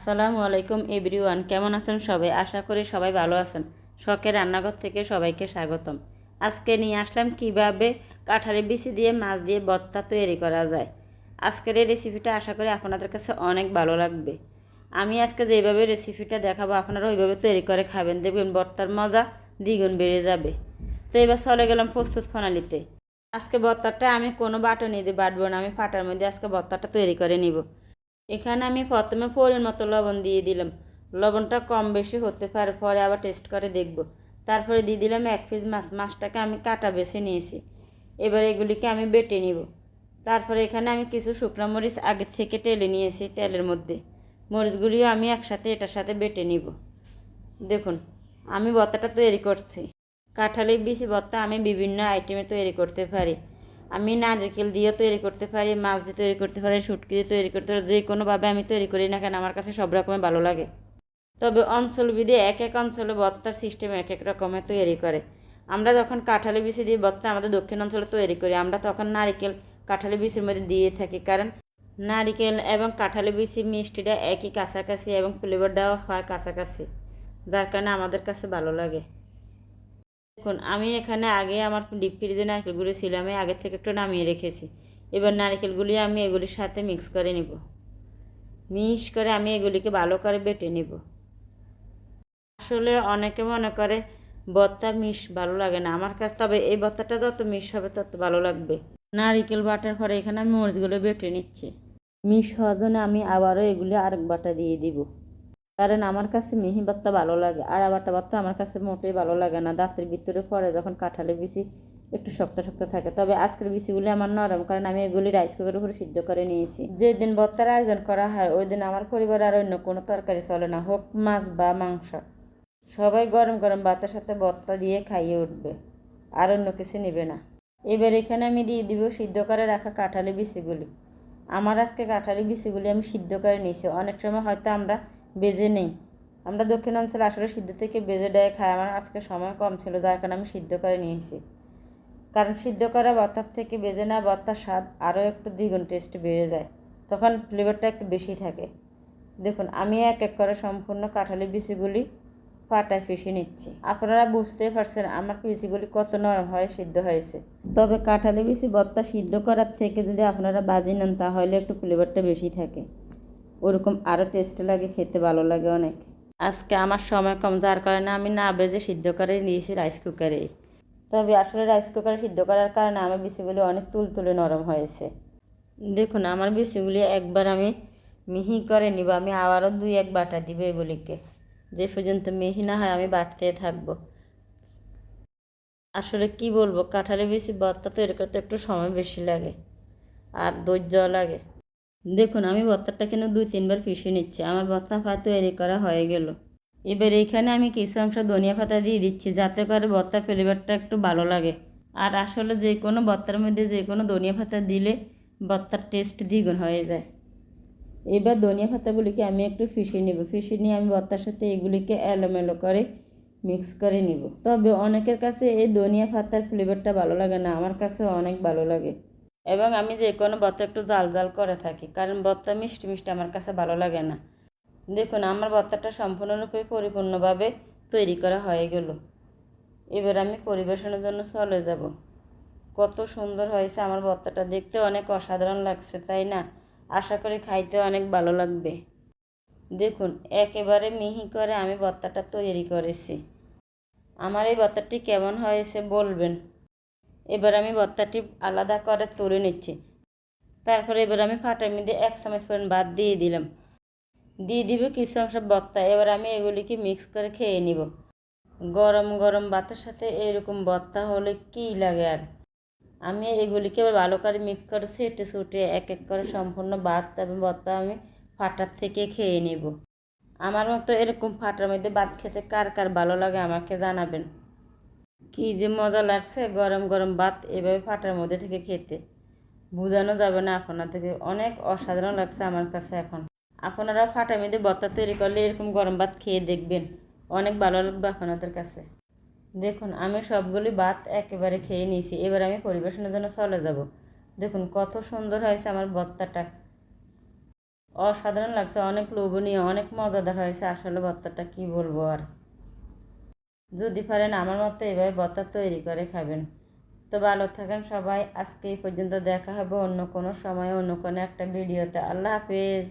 আসসালামু আলাইকুম এভরিওয়ান, কেমন আছেন সবাই? আশা করি সবাই ভালো আছেন। শখের রান্নাঘর থেকে সবাইকে স্বাগতম। আজকে নিয়ে আসলাম কীভাবে কাঁঠালের বিচি দিয়ে মাছ দিয়ে ভর্তা তৈরি করা যায়। আজকের এই রেসিপিটা আশা করি আপনাদের কাছে অনেক ভালো লাগবে। আমি আজকে যেভাবে রেসিপিটা দেখাবো, আপনারা ওইভাবে তৈরি করে খাবেন। দেখবেন ভর্তার মজা দ্বিগুণ বেড়ে যাবে। তো এবার চলে গেলাম প্রস্তুত প্রণালীতে। আজকে ভর্তাটা আমি কোনো বাটনি দিয়ে বাটবো না, আমি পাটার মধ্যে আজকে ভর্তাটা তৈরি করে নিব। এখানে আমি প্রথমে পরিমাণ মতো লবণ দিয়ে দিলাম। লবণটা কম বেশি হতে পারে, পরে আবার টেস্ট করে দেখব। তারপরে দিয়ে দিলাম এক পিস মাছ, মাছটাকে আমি কাটা বেছে নিয়েছি। এবার এগুলিকে আমি বেটে নিব। তারপরে এখানে আমি কিছু শুকনো মরিচ আগে থেকে টেলে নিয়েছি তেলের মধ্যে। মরিচগুলিও আমি একসাথে এটার সাথে বেটে নিব। দেখুন, আমি ভর্তাটা তৈরি করছি। কাঁঠালের বিচি ভর্তা আমি বিভিন্ন আইটেমে তৈরি করতে পারি। আমি নারকেল দিয়েও তৈরি করতে পারি, মাছ দিয়ে তৈরি করতে পারি, শুটকি দিয়ে তৈরি করতে পারি, যে কোনোভাবে আমি তৈরি করি না কেন, আমার কাছে সব রকমের ভালো লাগে। তবে অঞ্চলবিধি এক এক অঞ্চলে ভর্তার সিস্টেম এক এক রকমের তৈরি করে। আমরা যখন কাঁঠালি বিচি দিয়ে ভর্তা আমাদের দক্ষিণ অঞ্চলে তৈরি করি, আমরা তখন নারিকেল কাঁঠালি বিচির মধ্যে দিয়ে থাকি। কারণ নারিকেল এবং কাঁঠালি বিচি মিষ্টিটা একই কাছাকাছি এবং ফ্লেভারটাও হয় কাছাকাছি, যার কারণে আমাদের কাছে ভালো লাগে। দেখুন, আমি এখানে আগে আমার ডিপ ফ্রিজে নারকেলগুলি ছিল, আমি আগে থেকে একটু নামিয়ে রেখেছি। এবার নারকেলগুলি আমি এগুলির সাথে মিক্স করে নিব। মিক্স করে আমি এগুলিকে ভালো করে বেটে নিব। আসলে অনেকে মনে করে ভর্তা মিশ ভালো লাগে না। আমার কাছে তবে এই ভর্তাটা যত মিশ হবে তত ভালো লাগবে। নারিকেল বাটার পরে এখানে আমি মরিচগুলো বেটে নিচ্ছি। মিশ হওয়ার জন্য আমি আবারও এগুলি আরেক বাটা দিয়ে দিব। কারণ আমার কাছে মিহি ভর্তা ভালো লাগে, আর বাটা ভর্তা আমার কাছে মোটেই ভালো লাগে না। দাঁতের ভিতরে পরে যখন কাঁঠালের বিচি একটু শক্ত শক্ত থাকে। তবে আজকের বিচিগুলি আমার নরম, কারণ আমি এগুলি রাইস কুকারের উপরে সিদ্ধ করে নিয়েছি। যেদিন ভর্তার আয়োজন করা হয়, ওই দিন আমার পরিবার আর অন্য কোনো তরকারি চলে না, হোক মাছ বা মাংস। সবাই গরম গরম ভাতের সাথে ভর্তা দিয়ে খাইয়ে উঠবে, আর অন্য কিছু নেবে না। এবার এখানে আমি দিয়ে দিব সিদ্ধ করে রাখা কাঁঠালি বিচিগুলি। আমার আজকে কাঁঠালি বিচিগুলি আমি সিদ্ধ করে নিয়েছি। অনেক সময় হয়তো আমরা বেজে নেই। আমরা দক্ষিণ অঞ্চলে আসলে সিদ্ধ থেকে বেজে দেয় খাই আমার আজকে সময় কম ছিল, যার কারণে আমি সিদ্ধ করে নিয়েছি। কারণ সিদ্ধ করা ভর্তার থেকে বেজে নেওয়া ভর্তার স্বাদ আরও একটু দ্বিগুণ টেস্ট বেড়ে যায়, তখন ফ্লেভারটা একটু বেশি থাকে। দেখুন, আমি এক এক করে সম্পূর্ণ কাঁঠালি বিচিগুলি পাটায় পিষে নিচ্ছি। আপনারা বুঝতেই পারছেন আমার বিচিগুলি কত নরম হয়ে সিদ্ধ হয়েছে। তবে কাঁঠালি বিচি ভর্তা সিদ্ধ করার থেকে যদি আপনারা বাজি নেন, তাহলে একটু ফ্লেভারটা বেশি থাকে। ওরকম আরও টেস্ট লাগে, খেতে ভালো লাগে অনেক। আজকে আমার সময় কম, যার কারণে আমি না বেজে সিদ্ধ করে নিয়েছি রাইস কুকারে তবে আসলে রাইস কুকারে সিদ্ধ করার কারণে আমার বিচিগুলি অনেক তুলতুলে নরম হয়েছে। দেখুন, আমার বিচিগুলি একবার আমি মিহি করে নিব, আমি আবারও দুই এক বাটা দিব এগুলিকে। যে পর্যন্ত মিহি না হয় আমি বাটতে থাকব। আসলে কি বলব কাঁঠালে বেশি ভর্তা তৈরি করতে একটু সময় বেশি লাগে, আর ধৈর্য লাগে। দেখুন, আমি ভর্তাটা কিন্তু দুই, তিনবার পিষে নিচ্ছি। আমার ভর্তা প্রায় তৈরি করা হয়ে গেল। এবার এইখানে আমি কিছু অংশ ধনিয়া পাতা দিয়ে দিচ্ছি, যাতে করে ভর্তার ফ্লেভারটা একটু ভালো লাগে। আর আসলে যে কোনো ভর্তার মধ্যে যে কোনো ধনিয়া পাতা দিলে ভর্তার টেস্ট দ্বিগুণ হয়ে যায়। এবার ধনিয়া পাতাগুলিকে আমি একটু ফিশিয়ে নেব। ফিশিয়ে নিয়ে আমি ভর্তার সাথে এগুলিকে এলোমেলো করে মিক্স করে নিব। তবে অনেকের কাছে এই ধনিয়া পাতার ফ্লেভারটা ভালো লাগে না। আমার কাছে অনেক ভালো লাগে। এবং আমি যে কোনো ভর্তা একটু জাল জাল করে থাকি, কারণ ভর্তা মিষ্টি মিষ্টি আমার কাছে ভালো লাগে না। দেখুন, আমার ভর্তাটা সম্পূর্ণরূপে পরিপূর্ণভাবে তৈরি করা হয়ে গেল। এবার আমি পরিবেশনের জন্য চলে যাব। কত সুন্দর হয়েছে আমার ভর্তাটা দেখতে অনেক অসাধারণ লাগছে, তাই না? আশা করি খাইতে অনেক ভালো লাগবে। দেখুন, একেবারে মিহি করে আমি ভর্তাটা তৈরি করেছি। আমার এই ভর্তাটি কেমন হয়েছে বলবেন? এবার আমি ভর্তাটি আলাদা করে তুলে নিচ্ছি। তারপরে এবার আমি ফাটার মধ্যে এক চামচ পরিমাণ ভাত দিয়ে দিলাম। দিয়ে দিব কিছু অংশ ভর্তা এবার আমি এগুলিকে মিক্স করে খেয়ে নিব। গরম গরম ভাতের সাথে এরকম ভর্তা হলে কী লাগে আর? আমি এগুলিকে এবার ভালো করে মিক্স করে সেটে সুটে এক এক করে সম্পূর্ণ ভাত এবং ভর্তা আমি ফাটার থেকে খেয়ে নেব। আমার মতো এরকম ফাটার মধ্যে ভাত খেতে কার কার ভালো লাগে আমাকে জানাবেন। কি যে মজা লাগছে গরম গরম ভাত এভাবে ফাটার মধ্যে থেকে খেতে। বোঝানো যাবে না আপনাদেরকে অনেক অসাধারণ লাগছে আমার কাছে এখন। আপনারা ফাটার মধ্যে ভর্তা তৈরি করলে এরকম গরম ভাত খেয়ে দেখবেন, অনেক ভালো লাগবে আপনাদের কাছে। দেখুন, আমি সবগুলি ভাত একেবারে খেয়ে নিয়েছি, এবার আমি পরিবেশনের জন্য চলে যাব। দেখুন, কত সুন্দর হয়েছে আমার ভর্তাটা। অসাধারণ লাগছে, অনেক লোভনীয়, অনেক মজাদার হয়েছে আসলে ভর্তাটা, কি বলব আর। যদি পারেন আমার মতো এভাবে ভর্তা তৈরি করে খাবেন। তো ভালো থাকেন সবাই। আজকে এই পর্যন্ত দেখা হবে অন্য কোনো সময়, অন্য কোনো একটা ভিডিওতে। আল্লাহ হাফেজ।